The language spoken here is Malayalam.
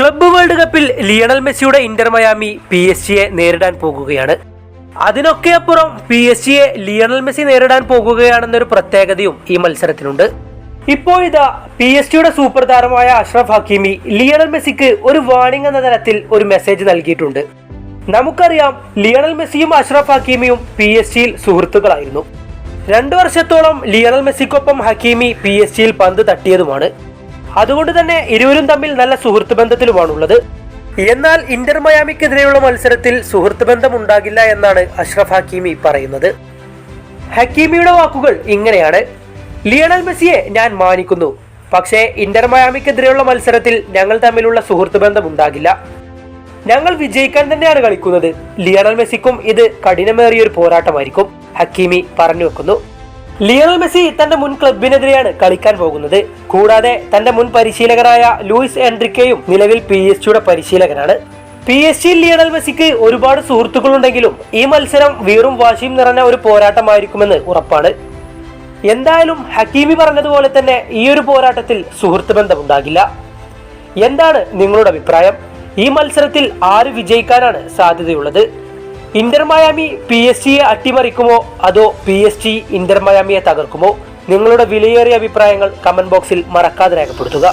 ക്ലബ്ബ് വേൾഡ് കപ്പിൽ ലിയണൽ മെസ്സിയുടെ ഇന്റർ മയാമി പി എസ് ജിയെ നേരിടാൻ പോകുകയാണ്. അതിനൊക്കെ അപ്പുറം പി എസ് ജിയെ ലിയണൽ മെസ്സി നേരിടാൻ പോകുകയാണെന്നൊരു പ്രത്യേകതയും ഈ മത്സരത്തിനുണ്ട്. ഇപ്പോൾ ഇതാ പി എസ് ജിയുടെ സൂപ്പർ താരമായ അഷ്റഫ് ഹക്കീമി ലിയണൽ മെസ്സിക്ക് ഒരു വാണിംഗ് എന്ന തരത്തിൽ ഒരു മെസ്സേജ് നൽകിയിട്ടുണ്ട്. നമുക്കറിയാം ലിയണൽ മെസ്സിയും അഷ്റഫ് ഹക്കീമിയും പി എസ് ജിയിൽ സുഹൃത്തുക്കളായിരുന്നു. രണ്ടു വർഷത്തോളം ലിയണൽ മെസ്സിക്കൊപ്പം ഹക്കീമി പി എസ് ജിയിൽ പന്ത് തട്ടിയതുമാണ്. അതുകൊണ്ട് തന്നെ ഇരുവരും തമ്മിൽ നല്ല സുഹൃത്ത് ബന്ധത്തിലുമാണുള്ളത്. എന്നാൽ ഇന്റർ മയാമിക്കെതിരെയുള്ള മത്സരത്തിൽ സുഹൃത്ത് ബന്ധം ഉണ്ടാകില്ല എന്നാണ് അഷ്റഫ് ഹക്കീമി പറയുന്നത്. ഹക്കീമിയുടെ വാക്കുകൾ ഇങ്ങനെയാണ്. ലിയണൽ മെസ്സിയെ ഞാൻ മാനിക്കുന്നു. പക്ഷേ ഇന്റർ മയാമിക്കെതിരെയുള്ള മത്സരത്തിൽ ഞങ്ങൾ തമ്മിലുള്ള സുഹൃത്ത് ബന്ധം ഉണ്ടാകില്ല ഞങ്ങൾ വിജയിക്കാൻ തന്നെയാണ് കളിക്കുന്നത്. ലിയണൽ മെസ്സിക്കും ഇത് കഠിനമേറിയ ഒരു പോരാട്ടമായിരിക്കും. ഹക്കീമി പറഞ്ഞു വെക്കുന്നു. ലിയണൽ മെസ്സി തന്റെ മുൻ ക്ലബിനെതിരെയാണ് കളിക്കാൻ പോകുന്നത്. കൂടാതെ തന്റെ മുൻ പരിശീലകനായ ലൂയിസ് എൻട്രിക്കയും നിലവിൽ പി എസ് ജിയുടെ പരിശീലകനാണ്. പി എസ് ജി ലിയണൽ മെസ്സിക്ക് ഒരുപാട് സുഹൃത്തുക്കളുണ്ടെങ്കിലും ഈ മത്സരം വീറും വാശിയും നിറഞ്ഞ ഒരു പോരാട്ടമായിരിക്കുമെന്ന് ഉറപ്പാണ്. എന്തായാലും ഹക്കീമി പറഞ്ഞതുപോലെ തന്നെ ഈ ഒരു പോരാട്ടത്തിൽ സുഹൃത്ത് ബന്ധമുണ്ടാകില്ല. എന്താണ് നിങ്ങളുടെ അഭിപ്രായം? ഈ മത്സരത്തിൽ ആര് വിജയിക്കാനാണ് സാധ്യതയുള്ളത്? ഇന്റർ മയാമി പി എസ് ജിയെ അട്ടിമറിക്കുമോ? അതോ പി എസ് ജി ഇന്റർ മയാമിയെ തകർക്കുമോ? നിങ്ങളുടെ വിലയേറിയ അഭിപ്രായങ്ങൾ കമന്റ് ബോക്സിൽ മറക്കാതെ രേഖപ്പെടുത്തുക.